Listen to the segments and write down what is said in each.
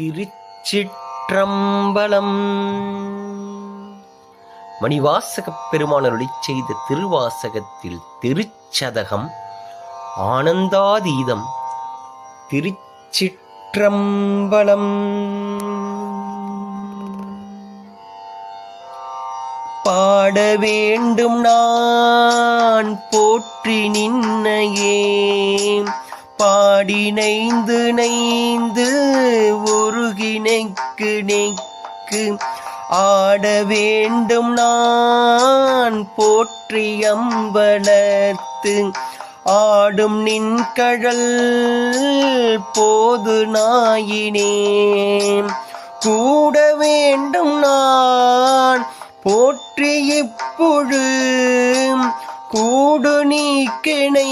திருச்சிற்றம்பலம். மணிவாசகப் பெருமானருளி செய்த திருவாசகத்தில் திருச்சதகம் ஆனந்தாதீதம் திருச்சிற்றம்பலம். பாட வேண்டும் நான் போற்றி நின்னையே பாடி நைந்து நைந்து நெக்கு நெக்கு ஆட வேண்டும் நான் போற்றி அம்பலத்து. ஆடும் நின் கழல் போது நாயினேன் கூட வேண்டும் நான் போற்றி இப்பொழு கூடு நீக்கினை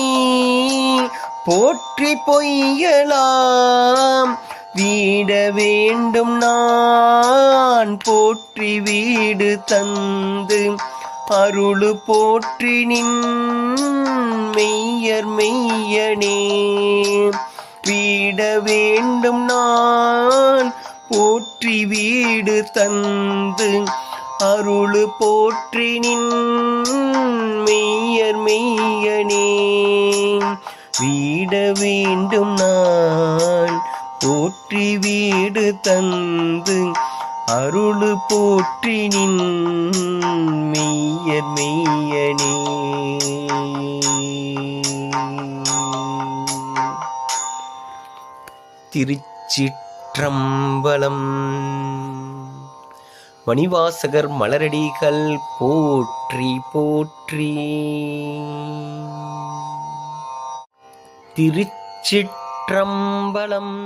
போற்றி பொய்யலாம். வீட வேண்டும் நான் போற்றி வீடு தந்து அருளு போற்றி நின் மெய்யர் மெய்யனே. வீட வேண்டும் நான் போற்றி வீடு தந்து அருளு போற்றி நின் மெய்யர் மெய்யனே. வீட வேண்டும் நான் போற்றி வீடு தந்து அருளு போற்றி நின் மெய்யர் மெய்யனே. திருச்சிற்றம்பலம். மணிவாசகர் மலரடிகள் போற்றி போற்றி. ஆற்றம்பலம்